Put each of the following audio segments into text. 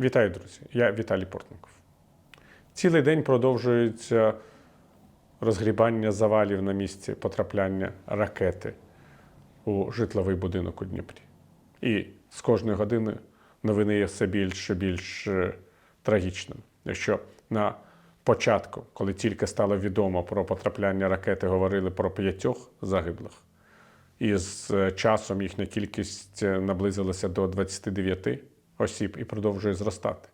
Вітаю, друзі! Я Віталій Портников. Цілий день продовжується розгрібання завалів на місці потрапляння ракети у житловий будинок у Дніпрі. І з кожної години новини є все більш і більш трагічними. Якщо на початку, коли тільки стало відомо про потрапляння ракети, говорили про п'ятьох загиблих, і з е, часом їхня кількість е, наблизилася до 29 осіб і продовжує зростати.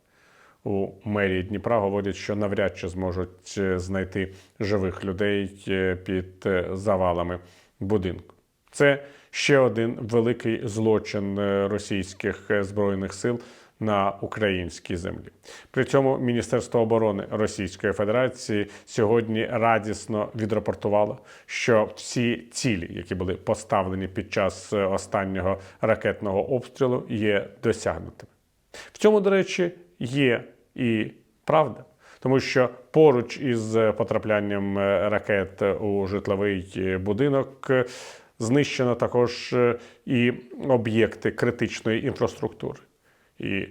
У мерії Дніпра говорять, що навряд чи зможуть е, знайти живих людей е, під е, завалами будинку. Це ще один великий злочин російських збройних сил на українській землі. При цьому Міністерство оборони Російської Федерації сьогодні радісно відрапортувало, що всі цілі, які були поставлені під час останнього ракетного обстрілу, є досягнутими. В цьому, до речі, є і правда. Тому що поруч із потраплянням е, ракет у житловий е, будинок е, знищено також е, і об'єкти критичної інфраструктури. І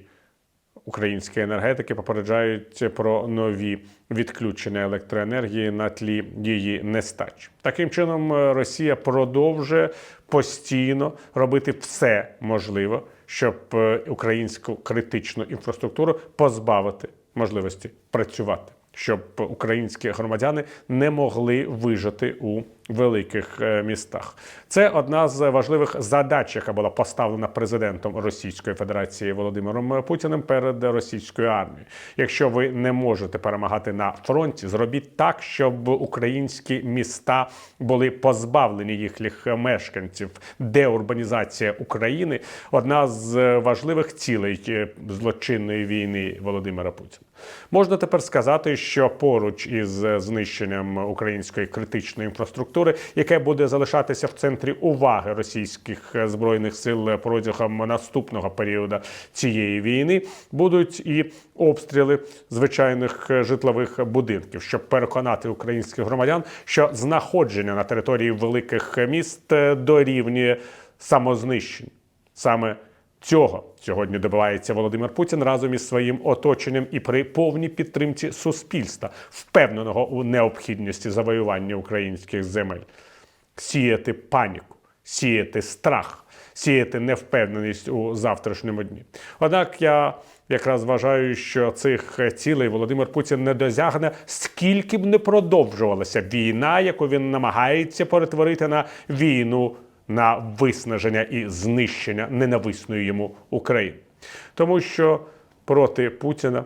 українські енергетики попереджають про нові відключення електроенергії на тлі її нестачі. Таким чином, е, Росія продовжує постійно робити все можливе, щоб е, українську критичну інфраструктуру позбавити можливості працювати. Щоб українські громадяни не могли вижити у великих е, містах, це одна з важливих задач, яка була поставлена президентом Російської Федерації Володимиром Путіним перед російською армією. Якщо ви не можете перемагати на фронті, зробіть так, щоб українські міста були позбавлені їхніх мешканців. Деурбанізація України одна з важливих цілей е, злочинної війни Володимира Путіна. Можна тепер сказати, що поруч із знищенням української критичної інфраструктури, яке буде залишатися в центрі уваги російських збройних сил протягом наступного періоду цієї війни, будуть і обстріли звичайних житлових будинків, щоб переконати українських громадян, що знаходження на території великих міст дорівнює самознищенню. Саме Цього сьогодні добивається Володимир Путін разом із своїм оточенням і при повній підтримці суспільства, впевненого у необхідності завоювання українських земель, сіяти паніку, сіяти страх, сіяти невпевненість у завтрашньому дні. Однак я якраз вважаю, що цих цілей Володимир Путін не досягне, скільки б не продовжувалася війна, яку він намагається перетворити на війну на виснаження і знищення ненависної йому України, тому що проти Путіна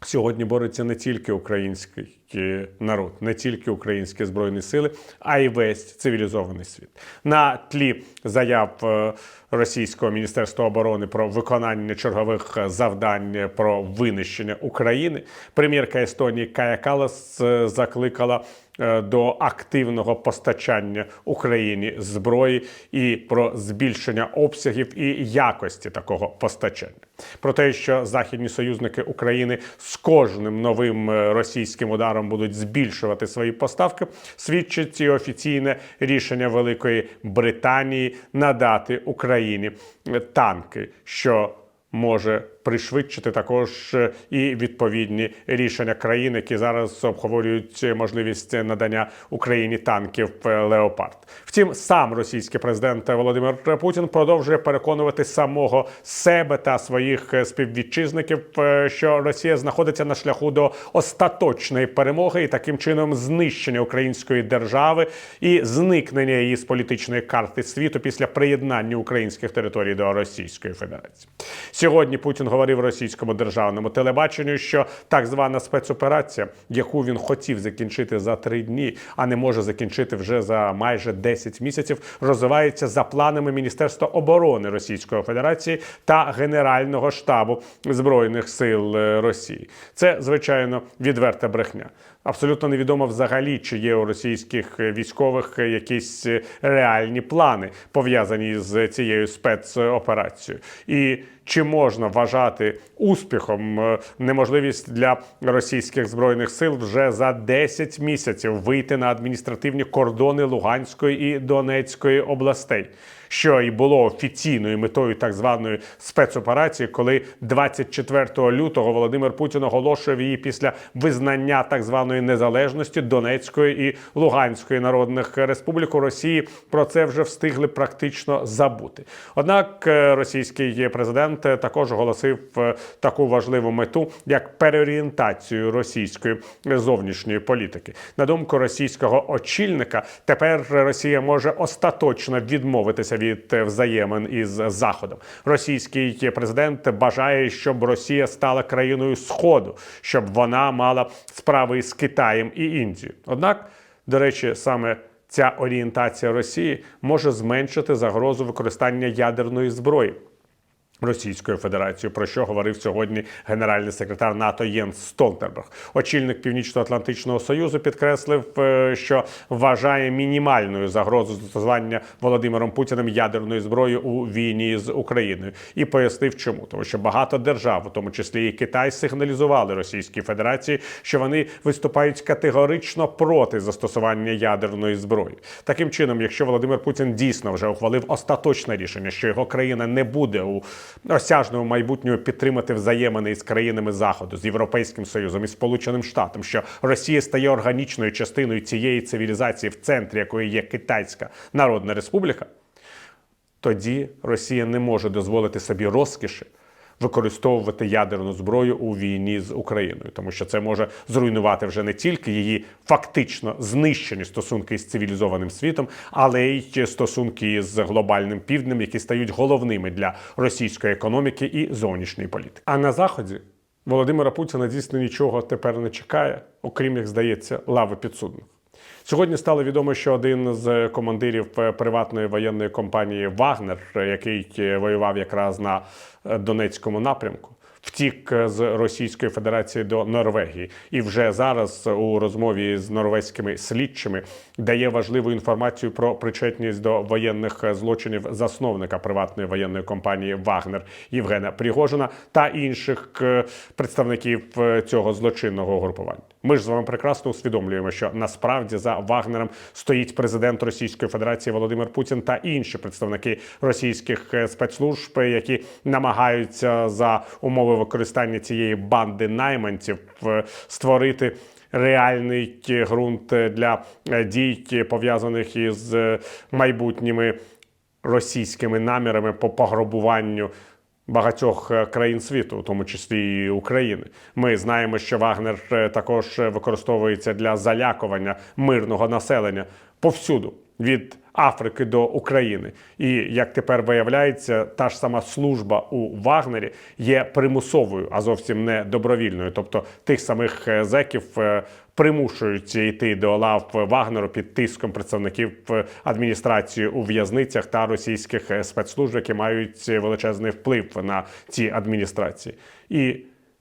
сьогодні бореться не тільки український е, народ, не тільки українські збройні сили, а й весь цивілізований світ. На тлі заяв е, російського міністерства оборони про виконання чергових завдань про винищення України. Прем'єрка Естонії Кая Калас е, закликала е, до активного постачання Україні зброї і про збільшення обсягів і якості такого постачання. Про те, що західні союзники України з кожним новим е, російським ударом будуть збільшувати свої поставки, свідчить і офіційне рішення Великої Британії надати Україні танки, що може пришвидшити також е, і відповідні рішення країн, які зараз обговорюють можливість надання Україні танків е, Леопард. Втім, сам російський президент Володимир Путін продовжує переконувати самого себе та своїх е, співвітчизників, е, що Росія знаходиться на шляху до остаточної перемоги і таким чином знищення української держави і зникнення її з політичної карти світу після приєднання українських територій до Російської Федерації. Сьогодні Путін говорив російському державному телебаченню, що так звана спецоперація, яку він хотів закінчити за три дні, а не може закінчити вже за майже 10 місяців, розвивається за планами Міністерства оборони Російської Федерації та Генерального штабу збройних сил е, Росії. Це звичайно відверта брехня. Абсолютно невідомо взагалі, чи є у російських військових якісь реальні плани пов'язані з цією спецоперацією, і чи можна вважати успіхом е, неможливість для російських збройних сил вже за 10 місяців вийти на адміністративні кордони Луганської і Донецької областей? Що і було офіційною метою так званої спецоперації, коли 24 лютого Володимир Путін оголошував її після визнання так званої незалежності Донецької і Луганської народних республік у Росії про це вже встигли практично забути. Однак е, російський президент також оголосив е, таку важливу мету, як переорієнтацію російської зовнішньої політики. На думку російського очільника, тепер Росія може остаточно відмовитися від е, взаємин із Заходом. Російський президент бажає, щоб Росія стала країною Сходу, щоб вона мала справи з Китаєм і Індією. Однак, до речі, саме ця орієнтація Росії може зменшити загрозу використання ядерної зброї. Російською Федерацією, про що говорив сьогодні генеральний секретар НАТО Єнс Столтенберг. Очільник Північно-Атлантичного Союзу підкреслив, е, що вважає мінімальною загрозу застосування Володимиром Путіним ядерної зброї у війні з Україною, і пояснив, чому тому, що багато держав, у тому числі і Китай, сигналізували Російській Федерації, що вони виступають категорично проти застосування ядерної зброї. Таким чином, якщо Володимир Путін дійсно вже ухвалив остаточне рішення, що його країна не буде у осяжному майбутнього підтримати взаємини із країнами Заходу, з Європейським Союзом і Сполученим Штатом, що Росія стає органічною частиною цієї цивілізації, в центрі якої є Китайська Народна Республіка, тоді Росія не може дозволити собі розкіші використовувати ядерну зброю у війні з Україною, тому що це може зруйнувати вже не тільки її фактично знищені стосунки з цивілізованим світом, але й стосунки з глобальним півднем, які стають головними для російської економіки і зовнішньої політики. А на заході Володимира Путіна дійсно нічого тепер не чекає, окрім як здається, лави підсудних. Сьогодні стало відомо, що один з командирів приватної воєнної компанії Вагнер, який е, воював якраз на е, Донецькому напрямку, втік е, з Російської Федерації до Норвегії, і вже зараз у розмові з норвезькими слідчими дає важливу інформацію про причетність до воєнних злочинів засновника приватної воєнної компанії Вагнер Євгена Пригожина та інших представників цього злочинного групування. Ми ж з вами прекрасно усвідомлюємо, що насправді за Вагнером стоїть президент Російської Федерації Володимир Путін та інші представники російських е, спецслужб, які намагаються за умови використання цієї банди найманців е, створити. Реальний е, ґрунт для дій, пов'язаних із майбутніми російськими намірами по пограбуванню багатьох е, країн світу, у тому числі і України. Ми знаємо, що Вагнер е, також е, використовується для залякування мирного населення повсюду. Від Африки до України, і як тепер виявляється, та ж сама служба у Вагнері є примусовою, а зовсім не добровільною. Тобто тих самих е, зеків е, примушують йти до лав Вагнеру під тиском представників е, адміністрації у в'язницях та російських спецслужб, які мають величезний вплив на ці адміністрації. І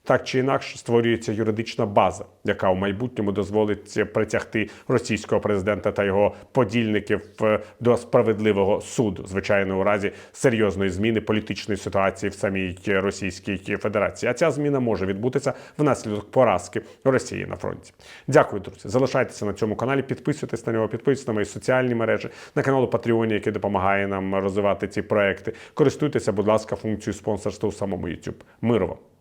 так чи інакше створюється юридична база, яка у майбутньому дозволить притягти російського президента та його подільників е, до справедливого суду, звичайно, у разі серйозної зміни політичної ситуації в самій Російській Федерації. А ця зміна може відбутися внаслідок поразки Росії на фронті. Дякую, друзі. Залишайтеся на цьому каналі, підписуйтесь на нього, підписуйтесь на мої соціальні мережі, на канал Патреоні, який допомагає нам розвивати ці проекти. Користуйтеся, будь ласка, функцією спонсорства у самому YouTube. Миру вам!